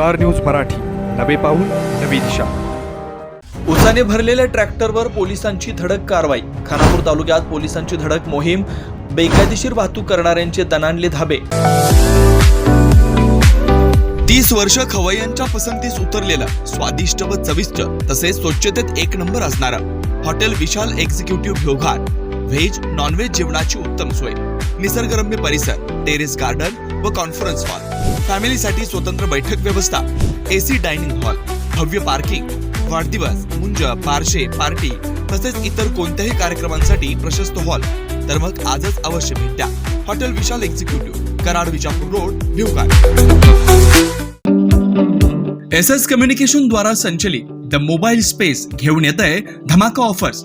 Star news Marathi. नवे पाऊल नवी दिशा. उसाने भरलेल्या ट्रॅक्टरवर पोलिसांची धडक कारवाई. खानापूर तालुक्यात पोलिसांची धडक मोहीम बेकायदेशीर वाहतूक करणाऱ्यांचे दणाणले धाबे. तीस वर्ष खवय्यांच्या पसंतीस उतरलेला स्वादिष्ट व चविष्ट तसेच स्वच्छतेत एक नंबर असणारा hotel Vishal executive Bhoghat veg non veg जेवणाची उत्तम सोय. निसर्गरम्य परिसर टेरेस गार्डन व कॉन्फरन्स हॉल फॅमिलीसाठी स्वतंत्र बैठक व्यवस्था एसी डायनिंग हॉल भव्य पार्किंग वाढदिवस मुंज पारशे पार्टी तसेच इतर कोणत्याही कार्यक्रमांसाठी प्रशस्त हॉल तर मग आजच अवश्य भेट. द्या hotel Vishal executive Karad Vijapur road Bhivghat S S communication द्वारा संचलित द मोबाईल स्पेस घेऊन येत आहे धमाका ऑफर्स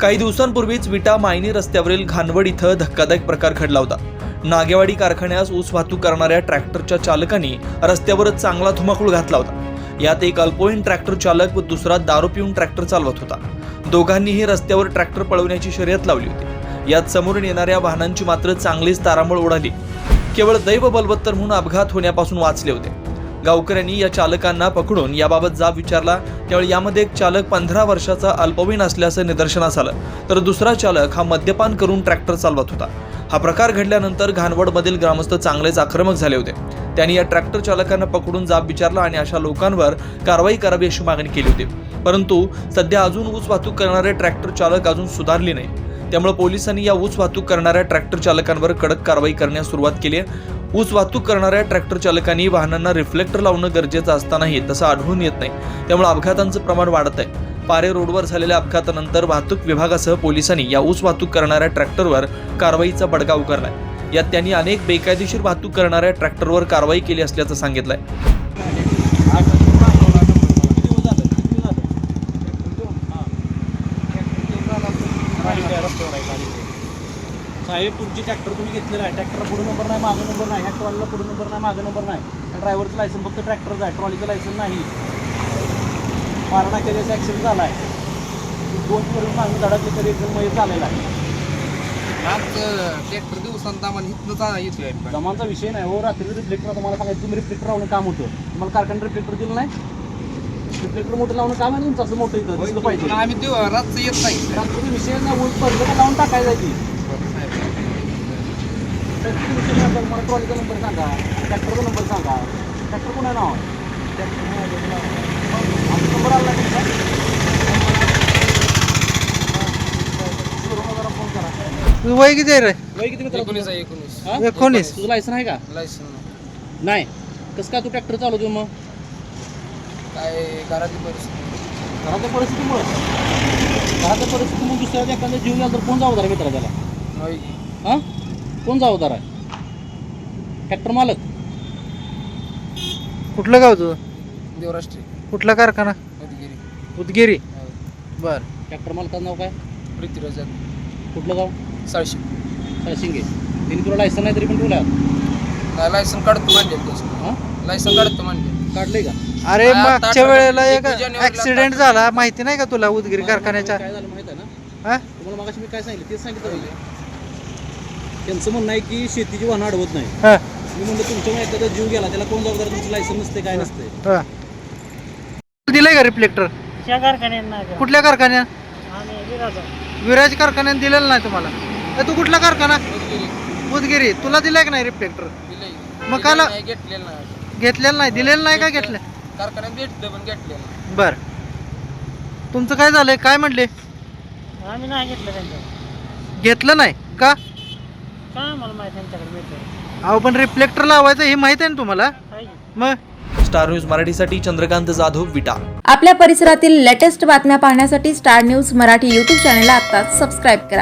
काही दिवसांपूर्वीच विटा मायनी रस्त्यावरील घानवड इथं धक्कादायक प्रकार घडला होता. नागेवाडी कारखान्यास ऊस वाहतूक करणाऱ्या ट्रॅक्टरच्या चालकांनी रस्त्यावरच चांगला धुमाकूळ घातला होता. यात एक अल्पवयीन ट्रॅक्टर चालक व दुसरा दारू पिऊन ट्रॅक्टर चालवत होता. दोघांनीही रस्त्यावर ट्रॅक्टर पळवण्याची शर्यत लावली होती. यात समोरून येणाऱ्या वाहनांची मात्र चांगलीच तारांबळ उडाली. केवळ दैव बलवत्तर म्हणून अपघात होण्यापासून वाचले होते. गावकऱ्यांनी या चालकांना पकडून याबाबत जाब विचारला. त्यावेळी यामध्ये एक चालक पंधरा वर्षाचा अल्पवयीन असल्याचं निदर्शनास आलं. तर दुसरा चालक हा मद्यपान करून ट्रॅक्टर चालवत होता. हा प्रकार घडल्यानंतर घाणवडमधील ग्रामस्थ चांगलेच आक्रमक झाले होते. त्यांनी या ट्रॅक्टर चालकांना पकडून जाब विचारला आणि अशा लोकांवर कारवाई करावी अशी मागणी केली होती. परंतु सध्या अजून ऊस वाहतूक करणारे ट्रॅक्टर चालक अजून सुधारले नाही. त्यामुळे पोलिसांनी या ऊस वाहतूक करणाऱ्या ट्रॅक्टर चालकांवर कडक कारवाई करण्यास सुरुवात केली आहे. ऊस वाहतूक करणाऱ्या ट्रॅक्टर चालकांनी वाहनांना रिफ्लेक्टर लावणं गरजेचं असतानाही तसं आढळून येत नाही. त्यामुळे अपघातांचं प्रमाण वाढत आहे. पारे रोडवर झालेल्या अपघातानंतर वाहतूक विभागासह पोलिसांनी या ऊस वाहतूक करणाऱ्या ट्रॅक्टरवर कारवाईचा बडगा उगारलाय. यात त्यांनी अनेक बेकायदेशीर वाहतूक करणाऱ्या ट्रॅक्टरवर कारवाई केली असल्याचं सांगितलंय. साहेब तुमची ट्रॅक्टर तुम्ही घेतलेला आहे. ट्रॅक्टर पुढे नंबर नाही मागं नंबर नाही. ह्या ट्रॉलीला पुढे नंबर नाही मागं नंबर नाही. ड्रायव्हरचं लायसन फक्त ट्रॅक्टरचं आहे. ट्रॉलीचं लायसन नाही. मारणा केल्याचा ॲक्सिडेंट झाला आहे दोन पर्यंत मागून धडकले तरी एकदम मध्ये झालेला आहे. ट्रॅक्टर दिवसांत आम्हाला इथनं येतोय जमानचा विषय नाही. हो रात्री रिफ्लेक्टर तुम्हाला सांगायचं तुम्ही रिफ्लेक्टर लावणं काम होतं. तुम्हाला कारखान्यात रिफ्लेक्टर दिलं नाही? रिफ्लेक्टर मोठं लावणं काम आहे ना तुमचं असं मोठं इथं पाहिजे. आम्ही रातचं येत नाही. रात्री विषय नाही. का लावून टाकायचा की आता मला ट्रॉलीचा नंबर सांगा. ट्रॅक्टरचा नंबर सांगा. ट्रॅक्टर कोणा नाव? नंबर आला तुमचा शोरूमला जरा फोन करा वय किती आहे रे? वय किती मित्र एकोणीस आहे एकोणीस. हा? एकोणीस. तुझं लायसन आहे का? लायसन नाही. कसं काय तू ट्रॅक्टर चालवतो मग? काय घराची परिस्थिती? घराच्या परिस्थितीमुळे घराच्या परिस्थितीमुळे दुसऱ्या एखाद्या जीव गेला तर कोण जबाबदार मित्रा त्याला? होय. हां? कोण जबाबदार आहे? ट्रॅक्टर मालक. कुठलं गाव तुझं? देवराष्ट्री कुठला कारखाना? उदगिरी. उदगिरी. बर. ट्रॅक्टर मालकाचं नाव काय? पृथ्वीराज कुठलं गाव? साळशी शिंगे तिने तुला लायसन नाही तरी पण ठेवला लायसन काढतो हां? लायसन काढतो मांडले काढलंय का? अरे आता मागच्या वेळेला एक जानेवारीला ऍक्सिडेंट झाला. माहिती नाही का तुला उदगिरी कारखान्याच्या? काय झालं माहिती आहे ना? हा? तुम्हाला मागाशी मी काय सांगितलं? तेच सांगितलं त्यांचं म्हणणं आहे की शेतीची वाहनं अडवत नाही. हा, मी म्हणलं तुमच्यामुळे एखादा जीव गेला त्याला कोण जबाबदार? तुमचं लायसन नसते काय नसते हा. दिलंय का रिफ्लेक्टर त्या? कुठल्या कारखान्यात? आम्ही विराजा. विराज कारखान्यात दिलेलं नाही तुम्हाला? ए, तू कुठला कारखाना? उदगिरी. तुला दिलाय का नाही रिफ्लेक्टर मग काला- घेतलेलं नाही घेतलेलं नाही? दिलेलं नाही का घेतलं? कारखान्यात भेटलं पण घेतलेलं नाही. बर. तुमचं काय झालंय? काय म्हणले? आम्ही नाही घेतलं घेतलं नाही. का? काय मला माहिती त्यांच्याकडे मिळतं अहो पण रिफ्लेक्टर लावायचं हे माहीत आहे ना तुम्हाला? मग? स्टार न्यूज मराठीसाठी चंद्रकांत जाधव विटा. आपल्या परिसरातील लेटेस्ट बातम्या पाहण्यासाठी स्टार न्यूज मराठी यूट्यूब चॅनलला आत्ताच सबस्क्राईब करा.